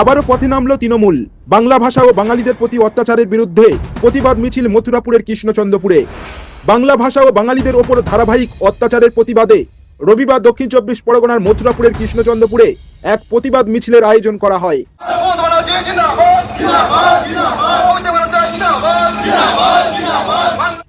আবারও পথে নামল তৃণমূল। বাংলা ভাষা ও বাঙালিদের প্রতি অত্যাচারের বিরুদ্ধে প্রতিবাদ মিছিল মথুরাপুরের কৃষ্ণচন্দ্রপুরে। বাংলা ভাষা ও বাঙালিদের ওপর ধারাবাহিক অত্যাচারের প্রতিবাদে রবিবার দক্ষিণ চব্বিশ পরগনার মথুরাপুরের কৃষ্ণচন্দ্রপুরে এক প্রতিবাদ মিছিলের আয়োজন করা হয়।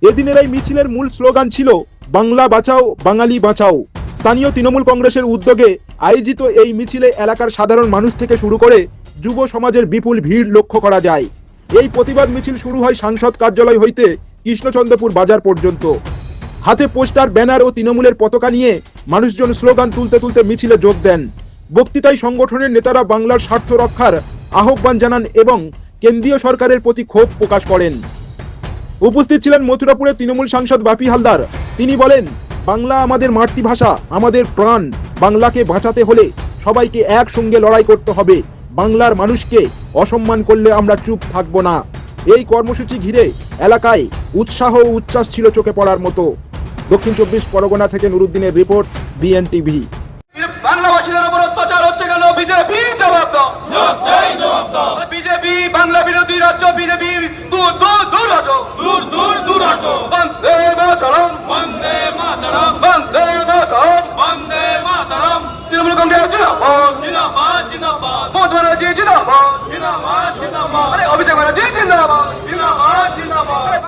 এদিনের এই মিছিলের মূল স্লোগান ছিল, বাংলা বাঁচাও, বাঙালি বাঁচাও। স্থানীয় তৃণমূল কংগ্রেসের উদ্যোগে আয়োজিত এই মিছিলে এলাকার সাধারণ মানুষ থেকে শুরু করে যুব সমাজের বিপুল ভিড় লক্ষ্য করা যায়। এই প্রতিবাদ মিছিল শুরু হয় সাংসদ কার্যালয় হইতে কৃষ্ণচন্দ্রপুর বাজার পর্যন্ত। হাতে পোস্টার, ব্যানার ও তৃণমূলের পতাকা নিয়ে মানুষজন স্লোগান তুলতে তুলতে মিছিলে যোগ দেন। বক্তৃতায় সংগঠনের নেতারা বাংলার স্বার্থ রক্ষার আহ্বান জানান এবং কেন্দ্রীয় সরকারের প্রতি ক্ষোভ প্রকাশ করেন। উপস্থিত ছিলেন মথুরাপুরের তৃণমূল সাংসদ বাপি হালদার। তিনি বলেন, বাংলা আমাদের মাতৃভাষা, আমাদের প্রাণ। বাংলাকে বাঁচাতে হলে সবাইকে একসঙ্গে লড়াই করতে হবে। বাংলার মানুষকে অসম্মান করলে আমরা চুপ থাকব না। এই কর্মসূচি ঘিরে এলাকায় উৎসাহ ও উচ্ছ্বাস ছিল চোখে পড়ার মতো। দক্ষিণ চব্বিশ পরগনা থেকে নুরুদ্দিনের রিপোর্ট বিএনটিভি। বাংলাভাষীদের উপর অত্যাচার হচ্ছে কেন? বিজেপি জবাব দাও। বিজেপি বাংলা বিরোধী রাজ্য বিজেপি দূর দূর দূর হটো। দূর দূর দূর হটো। বন্দে মাতরম। বন্দে মাতরম। বন্দে মাতরম। বন্দে মাতরম। তৃণমূল কংগ্রেস জিন্দাবাদ। জিন্দাবাদ জিন্দাবাদ। মমতা ব্যানার্জি জিন্দাবাদ। জিন্দাবাদ জিন্দাবাদ আরে অভিষেক ব্যানার্জি জিন্দাবাদ। জিন্দাবাদ জিন্দাবাদ।